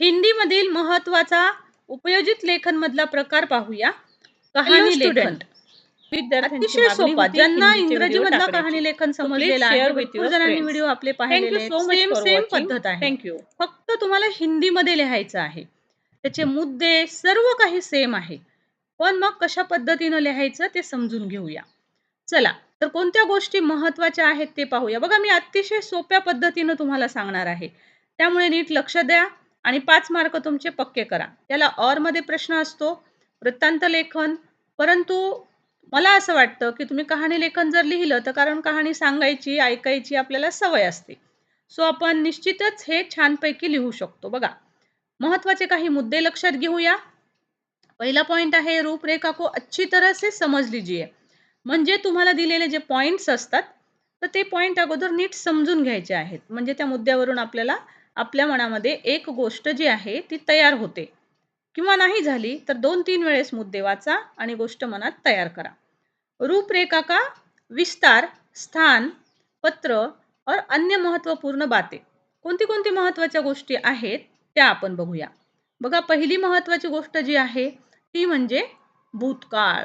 हिंदीमधील महत्त्वाचा उपयोजित लेखन मधला प्रकार पाहूया कहाणी. लेखन अतिशय सोपा ज्यांना इंग्रजी मधला. कहाणी लेखन समजलेलं आहे भरपूर जणांनी. व्हिडिओ आपले सेम सेम. पद्धत आहे you. फक्त तुम्हाला हिंदीमध्ये लिहायचं आहे त्याचे मुद्दे सर्व काही सेम आहे पण मग कशा पद्धतीनं लिहायचं ते समजून घेऊया चला तर कोणत्या गोष्टी महत्त्वाच्या आहेत ते पाहूया बघा मी अतिशय सोप्या पद्धतीनं तुम्हाला सांगणार आहे त्यामुळे नीट लक्ष द्या आणि पाच मार्क तुमचे पक्के करा. त्याला ऑरमध्ये प्रश्न असतो वृत्तांत लेखन. परंतु मला असं वाटतं की तुम्ही कहाणी लेखन जर लिहिलं तर कारण कहाणी सांगायची ऐकायची आपल्याला सवय असते. सो आपण निश्चितच हे छानपैकी लिहू शकतो. बघा महत्त्वाचे काही मुद्दे लक्षात घेऊया. पहिला पॉईंट आहे रूपरेखा को अच्छी तरह से समज लीजिए. म्हणजे तुम्हाला दिलेले जे पॉईंट्स असतात तर ते पॉईंट अगोदर नीट समजून घ्यायचे आहेत. म्हणजे त्या मुद्द्यावरून आपल्याला आपल्या मनामध्ये एक गोष्ट जी आहे ती तयार होते. किंवा नाही झाली तर दोन तीन वेळेस मुद्दे वाचा आणि गोष्ट मनात तयार करा. रूपरेखा का? विस्तार स्थान पत्र और अन्य महत्त्वपूर्ण बाते. कोणती कोणती महत्त्वाच्या गोष्टी आहेत त्या आपण बघूया. बघा पहिली महत्त्वाची गोष्ट जी आहे ती म्हणजे भूतकाळ.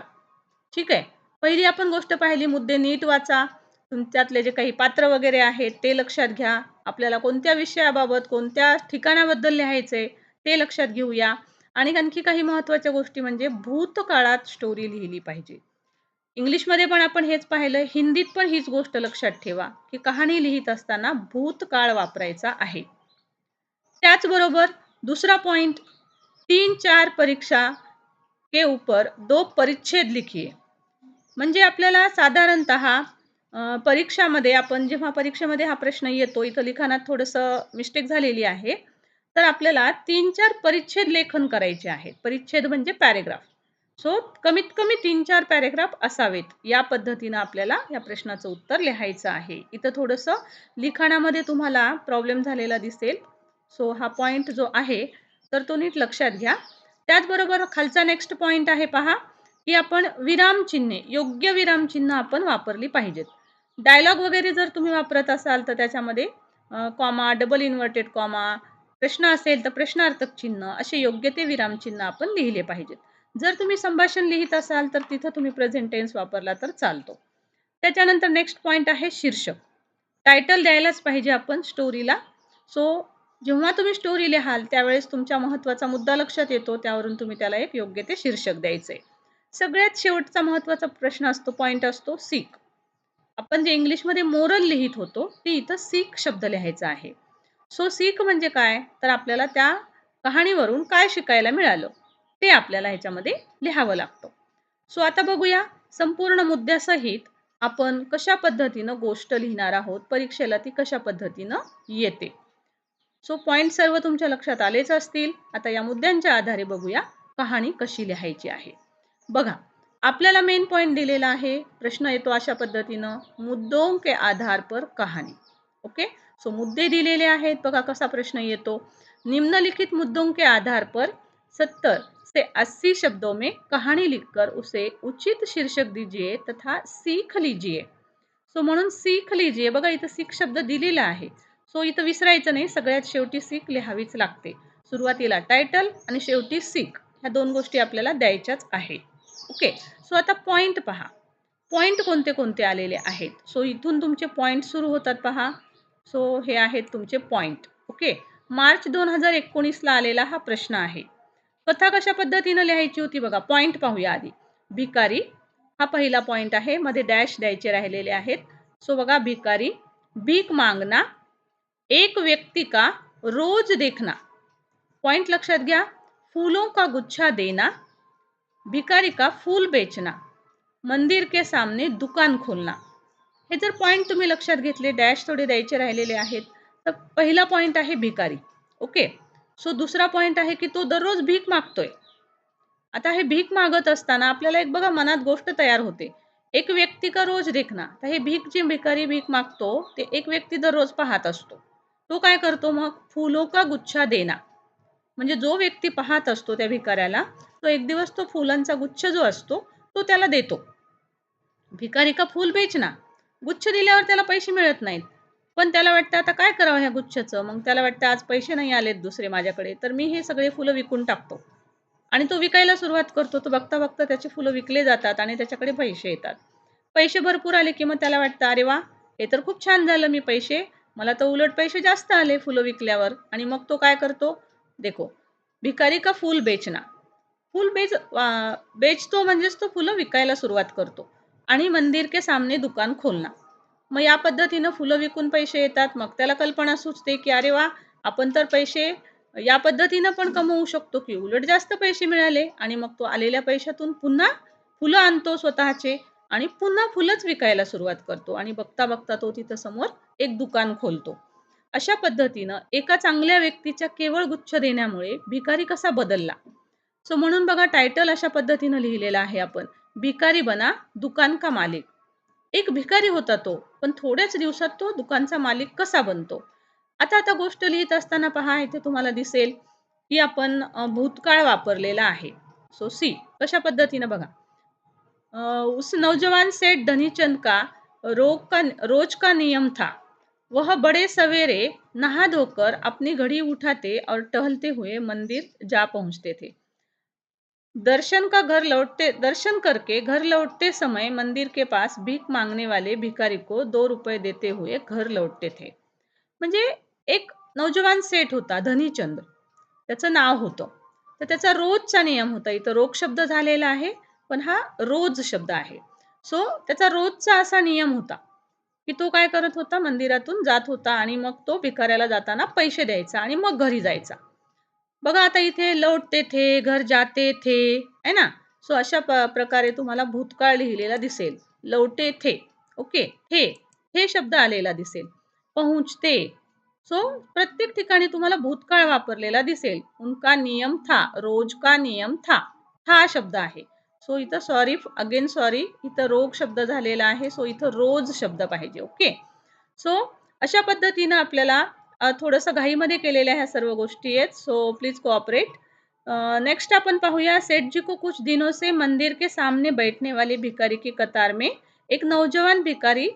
ठीक आहे? पहिली आपण गोष्ट पाहिली मुद्दे नीट वाचा. तुमच्यातले जे काही पात्र वगैरे आहेत ते लक्षात घ्या. आपल्याला कोणत्या विषयाबाबत कोणत्या ठिकाणाबद्दल लिहायचे ते लक्षात घेऊया. आणि आणखी काही महत्त्वाच्या गोष्टी म्हणजे भूतकाळात स्टोरी लिहिली पाहिजे. इंग्लिशमध्ये पण आपण हेच पाहिलं हिंदीत पण हीच गोष्ट लक्षात ठेवा की कहाणी लिहित असताना भूतकाळ वापरायचा आहे. त्याचबरोबर दूसरा पॉइंट तीन चार परीक्षा के ऊपर दो परिच्छेद लिखिए. म्हणजे आपल्याला साधारणतः परीक्षामध्ये आपण जेव्हा परीक्षेमध्ये हा प्रश्न येतो इथं लिखाणात थोडंसं मिस्टेक झालेली आहे तर आपल्याला तीन चार परिच्छेद लेखन करायचे आहेत. परिच्छेद म्हणजे पॅरेग्राफ सो कमीत कमी तीन चार पॅरेग्राफ असावेत. या पद्धतीनं आपल्याला या प्रश्नाचं उत्तर लिहायचं आहे. इथं थोडंसं लिखाणामध्ये तुम्हाला प्रॉब्लेम झालेला दिसेल. सो हा पॉईंट जो आहे तर तो नीट लक्षात घ्या. त्याचबरोबर खालचा नेक्स्ट पॉईंट आहे पहा की आपण विरामचिन्हे योग्य विरामचिन्ह आपण वापरली पाहिजेत. डायलॉग वगैरे जर तुम्ही वापरत असाल तर त्याच्यामध्ये कॉमा डबल इन्व्हर्टेड कॉमा प्रश्न असेल तर प्रश्नार्थक चिन्ह असे योग्य ते विरामचिन्ह आपण लिहिले पाहिजेत. जर तुम्ही संभाषण लिहित असाल तर तिथं तुम्ही प्रेझेंट टेन्स वापरला तर चालतो. त्याच्यानंतर नेक्स्ट पॉईंट आहे शीर्षक. टायटल द्यायलाच पाहिजे आपण स्टोरीला सो जेव्हा तुम्ही स्टोरी लिहाल त्यावेळेस तुमच्या महत्त्वाचा मुद्दा लक्षात येतो त्यावरून तुम्ही त्याला एक योग्य ते शीर्षक द्यायचंय. सगळ्यात शेवटचा महत्त्वाचा प्रश्न असतो पॉईंट असतो सीक आपण जे इंग्लिशमध्ये मोरल लिहित होतो ते इथं सीख शब्द लिहायचा आहे. सो सीख म्हणजे काय? तर आपल्याला त्या कहाणीवरून काय शिकायला मिळालं ते आपल्याला ह्याच्यामध्ये लिहावं लागतं. सो आता बघूया संपूर्ण मुद्द्यासहित आपण कशा पद्धतीनं गोष्ट लिहिणार आहोत परीक्षेला ती कशा पद्धतीनं येते. सो पॉईंट सर्व तुमच्या लक्षात आलेच असतील. आता या मुद्द्यांच्या आधारे बघूया कहाणी कशी लिहायची आहे. बघा आपल्याला मेन पॉइंट दिलेला आहे. प्रश्न येतो अशा पद्धतीनं. मुद्दों के आधार पर कहाणी. ओके सो मुद्दे दिलेले आहेत. बघा कसा प्रश्न येतो. निम्नलिखित मुद्दों के आधार पर सत्तर से अस्सी शब्दों में कहानी लिखकर उसे उचित शीर्षक दीजिए तथा सीख लीजिए। सो म्हणून सीख लिजिये बघा इथं सीख शब्द दिलेला आहे. सो इथं विसरायचं नाही. सगळ्यात शेवटी सीख लिहावीच लागते. सुरुवातीला टायटल आणि शेवटी सीख. ह्या दोन गोष्टी आपल्याला द्यायच्याच आहेत. ओके सो आता पॉइंट पहा. पॉइंट कोणते कोणते आलेले आहेत? सो इथून तुमचे पॉइंट सुरू होतात पहा. सो हे आहेत तुमचे पॉइंट ओके मार्च दोन हजार एकोणीसला आलेला हा प्रश्न आहे. कथा कशा पद्धतीनं लिहायची होती बघा? पॉइंट पाहूया आधी. भिकारी हा पहिला पॉइंट आहे. मध्ये डॅश द्यायचे राहिलेले आहेत. सो बघा भिकारी भीक मागना एक व्यक्ती का रोज देखना पॉइंट लक्षात घ्या. फूलों का गुच्छा देना भिकारी का फूल बेचना मंदिर के सामने दुकान खोलना. हे जर पॉईंट तुम्ही लक्षात घेतले डॅश थोडे द्यायचे राहिलेले आहेत तर पहिला पॉईंट आहे भिकारी. ओके सो दुसरा पॉईंट आहे की तो दररोज भीक मागतोय. आता हे भीक मागत असताना आपल्याला एक बघा मनात गोष्ट तयार होते. एक व्यक्ती का रोज देखना तर हे भीक जी भिकारी भीक मागतो ते एक व्यक्ती दररोज पाहत असतो. तो काय करतो मग? फुलो का गुच्छा देना. म्हणजे जो व्यक्ती पाहत असतो त्या भिकाऱ्याला तो एक दिवस तो फुलांचा गुच्छ जो असतो तो त्याला देतो भिकारी का फूल बेचना गुच्छ दिल्यावर त्याला पैसे मिळत नाहीत पण त्याला वाटतं आता काय करावं ह्या गुच्छाचं? मग त्याला वाटतं आज पैसे नाही आलेत दुसरे माझ्याकडे, तर मी हे सगळे फुलं विकून टाकतो. आणि तो विकायला सुरुवात करतो. तो बघता-बघता त्याचे फुलं विकले जातात आणि त्याच्याकडे पैसे येतात. पैसे भरपूर आले की मग त्याला वाटतं, "अरे वा हे तर खूप छान झालं मी पैसे मला तर उलट पैसे जास्त आले फुलं विकल्यावर." आणि मग तो काय करतो? देखो, भिकारी का फूल बेचना. फूल बेच बेचतो म्हणजेच तो फुलं विकायला सुरुवात करतो आणि मंदिर के सामने दुकान खोलणार मग या पद्धतीनं फुलं विकून पैसे येतात. मग त्याला कल्पना सुचते, की "अरे वा आपण तर पैसे या पद्धतीनं पण कमवू शकतो की उलट जास्त पैसे मिळाले." आणि मग तो आलेल्या पैशातून पुन्हा फुलं आणतो स्वतःचे आणि पुन्हा फुलंच विकायला सुरुवात करतो आणि बघता-बघता तो तिथं समोर एक दुकान खोलतो. अशा पद्धतीनं एका चांगल्या व्यक्तीच्या केवळ गुच्छ देण्यामुळे भिकारी कसा बदलला. सो म्हणून बघा टायटल अशा पद्धतीनं लिहिलेलं आहे आपण, "भिकारी बना दुकान का मालिक." एक भिकारी होता तो, पण थोड्याच दिवसात तो दुकानचा मालिक कसा बनतो. आता आता गोष्ट लिहित असताना पहा इथे तुम्हाला दिसेल, की आपण भूतकाळ वापरलेला आहे. सो सी कशा पद्धतीनं बघा. उस नौजवान सेठ धनीचंद का रोग का रोज का नियम था. वह बड़े सवेरे नहा धोकर अपनी घड़ी उठाते और टहलते हुए मंदिर जा पहुंचते थे. दर्शन का घर लौटते दर्शन करके घर लौटते समय मंदिर के पास भीख मांगने वाले भिखारी को दो रुपये देते हुए घर लौटते थे. म्हणजे एक नौजवान सेठ होता धनीचंद. त्याचं नाव होतं. तर त्याचा रोजचा नियम होता. इथं रोग शब्द झालेला आहे, पण हा रोज शब्द आहे. सो त्याचा रोजचा असा नियम होता, की तो काय करत होता मंदिरातून जात होता आणि मग तो भिकाऱ्याला जाताना पैसे द्यायचा आणि मग घरी जायचा. बघा आता इथे लौटते थे, घर जाते थे, है ना? सो अशा प प्रकारे तुम्हाला भूतकाळ लिहिलेला दिसेल. लौटे थे, ओके. हे हे शब्द आलेला दिसेल. पहुंचते. सो प्रत्येक ठिकाणी तुम्हाला भूतकाळ वापरलेला दिसेल. उनका नियम था, रोज का नियम था. था शब्द आहे. सो इथं सॉरी अगेन सॉरी इथं रोग शब्द झालेला आहे. सो इथं रोज शब्द पाहिजे, ओके. सो अशा पद्धतीनं आपल्याला थोडंसं घाईमध्ये केलेल्या ह्या सर्व गोष्टी आहेत. So please cooperate. नेक्स्ट आपण पाहूया सेठ जी को कुछ दिनों से मंदिर के सामने बैठने वाले भिकारी की कतार में एक नौजवान भिकारी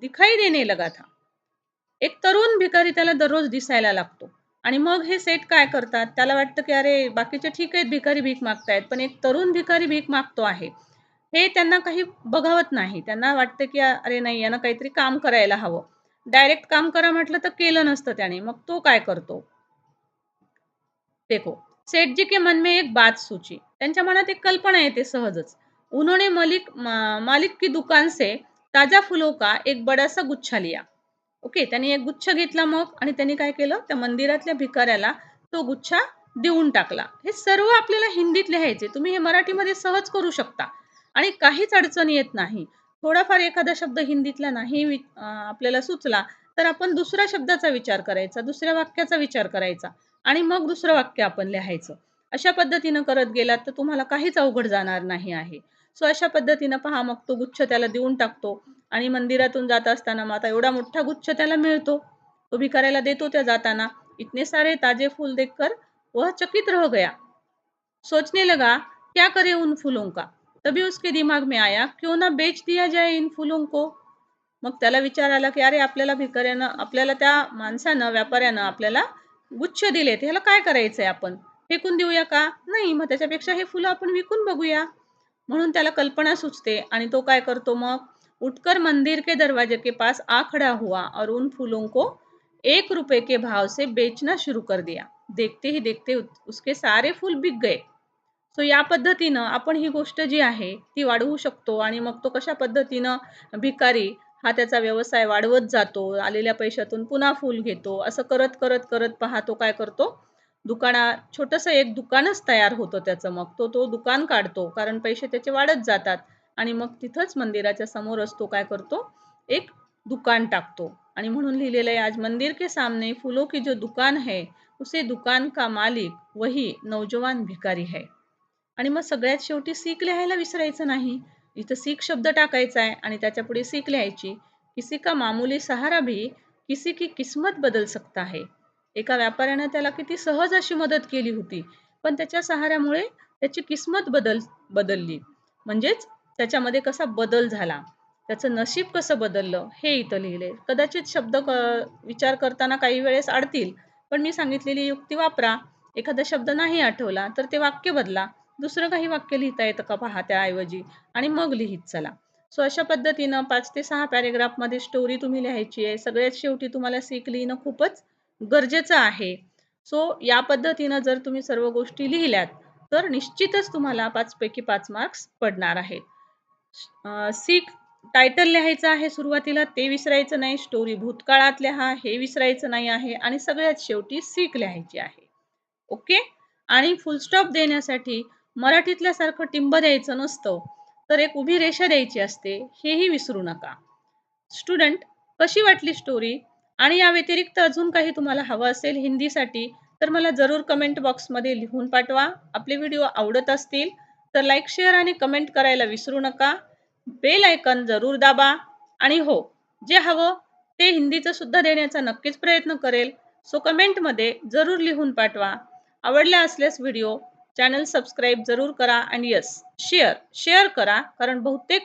दिखाई देने लगा था. एक तरुण भिकारी त्याला दररोज दिसायला लागतो आणि मग हे सेठ काय करतात, त्याला वाटतं की अरे बाकीचे ठीक आहेत भिकारी भीक मागतायत, पण एक तरुण भिकारी भीक मागतो आहे. हे त्यांना काही बघावत नाही. त्यांना वाटतं की अरे नाही यानं काहीतरी काम करायला हवं. डायरेक्ट काम करा म्हटलं तर केलं नसतं त्याने. मग तो काय करतो? देखो, सेठजी के मन में एक बात सूची. त्यांच्या मनात एक कल्पना येते सहजच. उन्होंने मलिक मालिक की दुकान से ताजा फुलो का एक बड़ासा गुच्छा लिया. ओके. त्यांनी एक गुच्छ घेतला मग आणि त्यांनी काय केलं, त्या मंदिरातल्या भिकाऱ्याला तो गुच्छा देऊन टाकला. हे सर्व आपल्याला हिंदीत लिहायचे. तुम्ही हे मराठीमध्ये सहज करू शकता आणि काहीच अडचण येत नाही. थोडाफार एखादा शब्द हिंदीतला नाही वि आपल्याला सुचला, तर आपण दुसऱ्या शब्दाचा विचार करायचा, दुसऱ्या वाक्याचा विचार करायचा आणि मग दुसरं वाक्य आपण लिहायचं. अशा पद्धतीनं करत गेलात तर तुम्हाला काहीच अवघड जाणार नाही आहे. सो अशा पद्धतीनं पहा मग तो गुच्छ त्याला देऊन टाकतो आणि मंदिरातून जात असताना मग आता एवढा मोठा गुच्छ त्याला मिळतो. तो भिकाऱ्याला देतो त्या जाताना. इतने सारे ताजे फूल देखकर वह चकित रह गया. सोचने लगा, क्या करे उन फूलों का? तभी उसके दिमाग में आया, क्यों ना बेच दिया जाए इन फूलों को? मग त्याला विचार आला, की अरे आपल्याला भिकाऱ्यानं आपल्याला त्या माणसानं, व्यापाऱ्यानं आपल्याला गुच्छ दिले ह्याला काय करायचंय आपण? फेकून देऊया का? नाही. मग त्याच्यापेक्षा हे फुलं आपण विकून बघूया. म्हणून त्याला कल्पना सुचते आणि तो काय करतो मग? उठकर मंदिर के दरवाजे के पास आ खड़ा हुआ और उन फूलों को एक रुपये के भाव से बेचना शुरू कर दिया. देखते ही देखते उसके सारे फूल बिक गए. सो या पद्धतीनं आपण ही गोष्ट जी आहे ती वाढवू शकतो आणि मग तो कशा पद्धतीनं भिकारी हा त्याचा व्यवसाय वाढवत जातो. आलेल्या पैशातून पुन्हा फूल घेतो. असं करत, करत, करत पाहतो काय करतो, दुकानात छोटंसं एक दुकानच तयार होतं त्याचं. मग तो तो दुकान काढतो कारण पैसे त्याचे वाढत जातात आणि मग तिथंच मंदिराच्या समोरच तो काय करतो, एक दुकान टाकतो आणि म्हणून लिहिलेलं आहे आज मंदिर के सामने फूलों की जो दुकान है, उसे दुकान का मालिक वही नौजवान भिकारी है. आणि मग सगळ्यात शेवटी सीक लिहायला विसरायचं नाही. इथं सीक शब्द टाकायचा आहे आणि त्याच्यापुढे सीक लिहायची. किसी का मामूली सहारा भी किसी की किस्मत बदल सकता है. एका व्यापाऱ्यानं त्याला किती सहज अशी मदत केली होती. पण त्याच्या सहाऱ्यामुळे त्याची किस्मत बदल बदलली. म्हणजेच त्याच्यामध्ये कसा बदल झाला. त्याचं नशीब कसं बदललं हे इथं लिहिलंय. कदाचित शब्द क विचार करताना काही वेळेस अडतील, पण मी सांगितलेली युक्ती वापरा. एखादा शब्द नाही आठवला, तर ते वाक्य बदला. दुसरं काही वाक्य लिहिता येतं का पहा त्याऐवजी आणि मग लिहीत चला. सो अशा पद्धतीनं पाच ते सहा पॅरेग्राफमध्ये स्टोरी तुम्ही लिहायची आहे. सगळ्यात शेवटी तुम्हाला सीख लिहिणं खूपच गरजेचं आहे. सो या पद्धतीनं जर तुम्ही सर्व गोष्टी लिहिल्यात, तर निश्चितच तुम्हाला 5 पैकी 5 मार्क्स पडणार आहेत. सीख टायटल लिहायचं आहे सुरुवातीला ते विसरायचं नाही. स्टोरी भूतकाळात लिहा हे विसरायचं नाही आहे आणि सगळ्यात शेवटी सीख लिहायची आहे. ओके? आणि फुल स्टॉप देण्यासाठी मराठीतल्यासारखं टिंब द्यायचं नसतं, तर एक उभी रेषा द्यायची असते, हेही विसरू नका. स्टुडंट कशी वाटली स्टोरी? आणि या व्यतिरिक्त अजून काही तुम्हाला हवं असेल हिंदीसाठी, तर मला जरूर कमेंट बॉक्समध्ये लिहून पाठवा. आपले व्हिडिओ आवडत असतील, तर लाईक, शेअर आणि कमेंट करायला विसरू नका. बेल आयकन जरूर दाबा आणि हो, जे हवं ते हिंदीचं सुद्धा देण्याचा नक्कीच प्रयत्न करेल. सो कमेंटमध्ये जरूर लिहून पाठवा. आवडला असल्यास व्हिडिओ चॅनल सबस्क्राईब जरूर करा. आणि यस शेअर शेअर करा. कारण बहुतेक